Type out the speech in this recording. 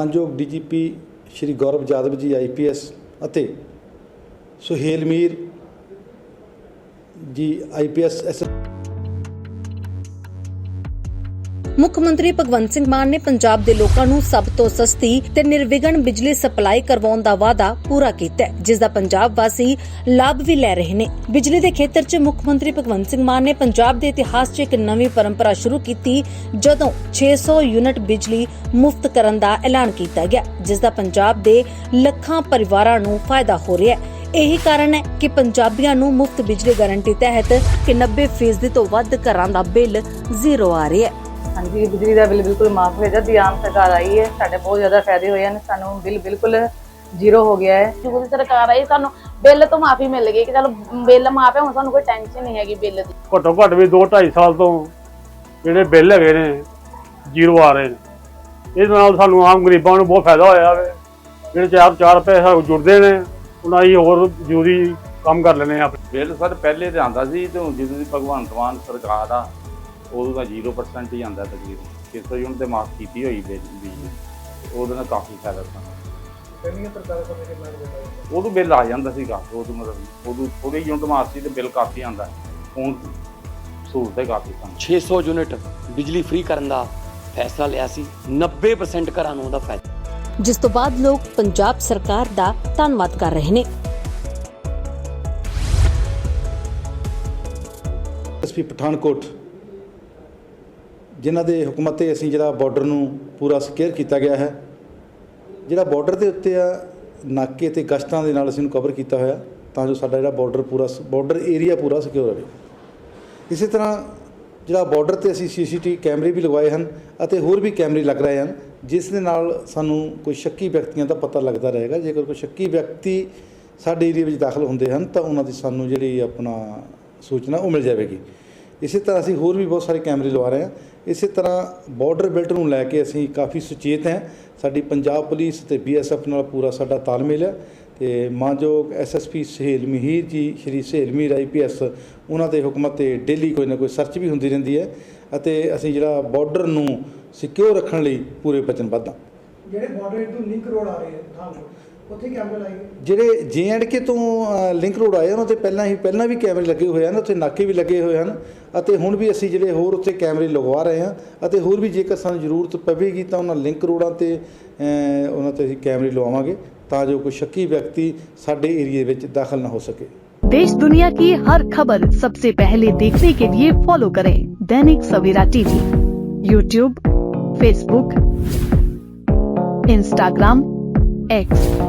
ਮਾਨਯੋਗ ਡੀਜੀਪੀ ਸ਼੍ਰੀ ਗੌਰਵ ਜਾਦਵ ਜੀ ਆਈਪੀਐਸ ਅਤੇ ਸੁਹੇਲ ਮੀਰ ਜੀ ਆਈਪੀਐਸ ਐਸ ਮੁੱਖ ਮੰਤਰੀ ਭਗਵੰਤ ਸਿੰਘ ਮਾਨ ਨੇ ਪੰਜਾਬ ਦੇ ਲੋਕਾਂ ਨੂੰ ਸਭ ਤੋਂ ਸਸਤੀ ਤੇ ਨਿਰਵਿਘਨ ਬਿਜਲੀ ਸਪਲਾਈ ਕਰਵਾਉਣ ਦਾ ਵਾਅਦਾ ਪੂਰਾ ਕੀਤਾ ਹੈ, ਜਿਸ ਦਾ ਪੰਜਾਬ ਵਾਸੀ ਲਾਭ ਵੀ ਲੈ ਰਹੇ ਨੇ। ਬਿਜਲੀ ਦੇ ਖੇਤਰ 'ਚ ਮੁੱਖ ਮੰਤਰੀ ਭਗਵੰਤ ਸਿੰਘ ਮਾਨ ਨੇ ਪੰਜਾਬ ਦੇ ਇਤਿਹਾਸ 'ਚ ਇੱਕ ਨਵੀਂ ਪਰੰਪਰਾ ਸ਼ੁਰੂ ਕੀਤੀ, ਜਦੋਂ 600 ਯੂਨਿਟ ਬਿਜਲੀ ਮੁਫਤ ਕਰਨ ਦਾ ਐਲਾਨ ਕੀਤਾ ਗਿਆ, ਜਿਸ ਦਾ ਪੰਜਾਬ ਦੇ ਲੱਖਾਂ ਪਰਿਵਾਰਾਂ ਨੂੰ ਫਾਇਦਾ ਹੋ ਰਿਹਾ ਹੈ। ਇਹੀ ਕਾਰਨ ਹੈ ਕਿ ਪੰਜਾਬੀਆਂ ਨੂੰ ਮੁਫਤ ਬਿਜਲੀ ਗਾਰੰਟੀ ਤਹਿਤ ਕਿ 90% ਤੋਂ ਵੱਧ ਘਰਾਂ ਦਾ ਬਿੱਲ ਜ਼ੀਰੋ ਆ ਰਿਹਾ ਹੈ। ਹਾਂਜੀ ਬਿਜਲੀ ਦਾ ਬਿੱਲ ਬਿਲਕੁਲ ਮਾਫ ਹੋ ਜਦ ਆਮ ਸਰਕਾਰ ਆਈ ਹੈ ਸਾਡੇ ਬਹੁਤ ਜ਼ਿਆਦਾ ਫਾਇਦੇ ਹੋਏ ਹਨ ਸਾਨੂੰ ਬਿੱਲ ਬਿਲਕੁਲ ਜ਼ੀਰੋ ਹੋ ਗਿਆ ਹੈ। ਜਦੋਂ ਦੀ ਸਰਕਾਰ ਆਈ ਸਾਨੂੰ ਬਿੱਲ ਤੋਂ ਮਾਫੀ ਮਿਲ ਗਈ ਕਿ ਚਲੋ ਬਿੱਲ ਮਾਫ ਹੈ ਹੁਣ ਸਾਨੂੰ ਕੋਈ ਟੈਨਸ਼ਨ ਨਹੀਂ ਹੈਗੀ ਬਿੱਲ ਦੀ। ਘੱਟੋ ਘੱਟ ਵੀ 2 2.5 ਸਾਲ ਤੋਂ ਜਿਹੜੇ ਬਿੱਲ ਹੈਗੇ ਨੇ ਜ਼ੀਰੋ ਆ ਰਹੇ ਨੇ। ਇਹਦੇ ਨਾਲ ਸਾਨੂੰ ਆਮ ਗਰੀਬਾਂ ਨੂੰ ਬਹੁਤ ਫਾਇਦਾ ਹੋਇਆ ਵੇ। ਜਿਹੜੇ ਚਾਰ ਚਾਰ ਪੈਸੇ ਜੁੜਦੇ ਨੇ ਉਹਨਾਂ ਹੀ ਹੋਰ ਜ਼ਰੂਰੀ ਕੰਮ ਕਰ ਲੈਣੇ ਆ ਬਿੱਲ ਸਰ ਪਹਿਲੇ ਤੇ ਆਂਦਾ ਸੀ ਤੇ ਹੁਣ ਜਦੋਂ ਦੀ ਭਗਵੰਤ ਮਾਨ ਸਰਕਾਰ ਆ ਉਦੋਂ ਦਾ 0% ਹੀ ਆਂਦਾ ਤਕਰੀਬਨ। 600 ਯੂਨਿਟ ਤੇ ਮਾਫ ਕੀਤੀ ਹੋਈ ਬਿਜਲੀ ਉਹਦੇ ਨਾਲ ਕਾਫੀ ਫਾਇਦਾ ਸਾਨੂੰ ਪਹਿਲੀਆਂ ਸਰਕਾਰਾਂ ਸਮੇਂ ਕਿੰਨਾ ਬਿੱਲ ਆਇਆ ਉਦੋਂ ਬਿੱਲ ਆ ਜਾਂਦਾ ਸੀਗਾ ਉਦੋਂ ਮਤਲਬ ਉਦੋਂ ਥੋੜੀ ਯੂਨਿਟ ਮਾਫ ਸੀ ਤੇ ਬਿੱਲ ਕਾਫੀ ਆਂਦਾ ਹੁਣ ਸਹੂਲਤ ਹੈ ਕਾਫੀ ਸਾਨੂੰ। 600 ਯੂਨਿਟ ਬਿਜਲੀ ਫ੍ਰੀ ਕਰਨ ਦਾ ਫੈਸਲਾ ਲਿਆ ਸੀ 90% ਘਰਾਂ ਨੂੰ ਉਹਦਾ ਫਾਇਦਾ। ਜਿਸ ਤੋਂ ਬਾਅਦ ਲੋਕ ਪੰਜਾਬ ਸਰਕਾਰ ਦਾ ਧੰਨਵਾਦ ਕਰ ਰਹੇ ਨੇ। ਐਸਪੀ ਪਠਾਨਕੋਟ ਜਿਨ੍ਹਾਂ ਦੇ ਹੁਕਮਾਂ ਤੇ ਅਸੀਂ ਜਿਹੜਾ ਬਾਰਡਰ ਨੂੰ ਪੂਰਾ ਸਿਕਿਉਰ ਕੀਤਾ ਗਿਆ ਹੈ, ਜਿਹੜਾ ਬਾਰਡਰ ਦੇ ਉੱਤੇ ਆ, ਨਾਕੇ ਤੇ ਗਸ਼ਤਾਂ ਦੇ ਨਾਲ ਅਸੀਂ ਨੂੰ ਕਵਰ ਕੀਤਾ ਹੋਇਆ, ਤਾਂ ਜੋ ਸਾਡਾ ਜਿਹੜਾ ਬਾਰਡਰ ਪੂਰਾ ਬਾਰਡਰ ਏਰੀਆ ਪੂਰਾ ਸਿਕਿਉਰ ਰਹੇ। ਇਸੇ ਤਰ੍ਹਾਂ ਜਿਹੜਾ ਬਾਰਡਰ ਤੇ ਅਸੀਂ ਸੀਸੀਟੀ ਕੈਮਰੇ ਵੀ ਲਗਵਾਏ ਹਨ ਅਤੇ ਹੋਰ ਵੀ ਕੈਮਰੇ ਲੱਗ ਰਹੇ ਹਨ, ਜਿਸ ਦੇ ਨਾਲ ਸਾਨੂੰ ਕੋਈ ਸ਼ੱਕੀ ਵਿਅਕਤੀਆਂ ਦਾ ਪਤਾ ਲੱਗਦਾ ਰਹੇਗਾ। ਜੇਕਰ ਕੋਈ ਸ਼ੱਕੀ ਵਿਅਕਤੀ ਸਾਡੇ ਏਰੀਆ ਵਿੱਚ ਦਾਖਲ ਹੁੰਦੇ ਹਨ, ਤਾਂ ਉਹਨਾਂ ਦੀ ਸਾਨੂੰ ਜਿਹੜੀ ਆਪਣਾ ਸੂਚਨਾ ਉਹ ਮਿਲ ਜਾਵੇਗੀ। ਇਸੇ ਤਰ੍ਹਾਂ ਅਸੀਂ ਹੋਰ ਵੀ ਬਹੁਤ ਸਾਰੇ ਕੈਮਰੇ ਲਵਾ ਰਹੇ ਹਾਂ। ਇਸੇ ਤਰ੍ਹਾਂ ਬਾਰਡਰ ਬੈਲਟ ਨੂੰ ਲੈ ਕੇ ਅਸੀਂ ਕਾਫੀ ਸੁਚੇਤ ਹਾਂ। ਸਾਡੀ ਪੰਜਾਬ ਪੁਲਿਸ ਤੇ ਬੀਐਸਐਫ ਨਾਲ ਪੂਰਾ ਸਾਡਾ ਤਾਲਮੇਲ ਹੈ ਤੇ ਮਾਨਯੋਗ ਐਸਐਸਪੀ ਸਹੇਲ ਮਹੀਰ ਜੀ, ਸ਼੍ਰੀ ਸਹੇਲ ਮੀਰ ਆਈਪੀਐਸ ਉਹਨਾਂ ਦੇ ਹੁਕਮਾਂ ਤੇ ਡੇਲੀ ਕੋਈ ਨਾ ਕੋਈ ਸਰਚ ਵੀ ਹੁੰਦੀ ਰਹਿੰਦੀ ਹੈ ਅਤੇ ਅਸੀਂ ਜਿਹੜਾ ਬਾਰਡਰ ਨੂੰ ਸਿਕਿਉਰ ਰੱਖਣ ਲਈ ਪੂਰੇ ਵਚਨਬੱਧ ਹਾਂ। ਜਿਹੜੇ ਬਾਰਡਰ ਤੋਂ ਲਿੰਕ ਰੋਡ ਆ ਰਹੇ ਹਨ ਉੱਥੇ ਕੈਮਰੇ ਲਾਏ ਗਏ ਜਿਹੜੇ ਜੇਐਂਡਕੇ ਤੋਂ ਅ, ਲਿੰਕ ਰੋਡ ਆਏ ਉਹਨਾਂ ਤੇ ਪਹਿਲਾਂ ਹੀ ਪਹਿਲਾਂ ਵੀ ਕੈਮਰੇ ਲੱਗੇ ਹੋਏ ਹਨ ਉੱਥੇ ਨਾਕੇ ਵੀ ਲੱਗੇ ਹੋਏ ਹਨ ਅਤੇ ਹੁਣ ਵੀ ਅਸੀਂ ਜਿਹੜੇ ਹੋਰ ਉੱਥੇ ਕੈਮਰੇ ਲਗਵਾ ਰਹੇ ਹਾਂ ਅਤੇ ਹੋਰ ਵੀ ਜੇਕਰ ਸਾਨੂੰ ਜ਼ਰੂਰਤ ਪਵੇਗੀ ਤਾਂ ਉਹਨਾਂ ਲਿੰਕ ਰੋਡਾਂ ਤੇ ਅ, ਉਹਨਾਂ ਤੇ ਅਸੀਂ ਕੈਮਰੇ ਲਵਾਵਾਂਗੇ ਤਾਂ ਜੋ ਕੋਈ ਸ਼ੱਕੀ ਵਿਅਕਤੀ ਸਾਡੇ ਏਰੀਏ ਵਿੱਚ ਦਾਖਲ ਨਾ ਹੋ ਸਕੇ देश दुनिया की हर खबर सबसे पहले देखने के लिए फॉलो करें Dainik Savera TV YouTube Facebook Instagram X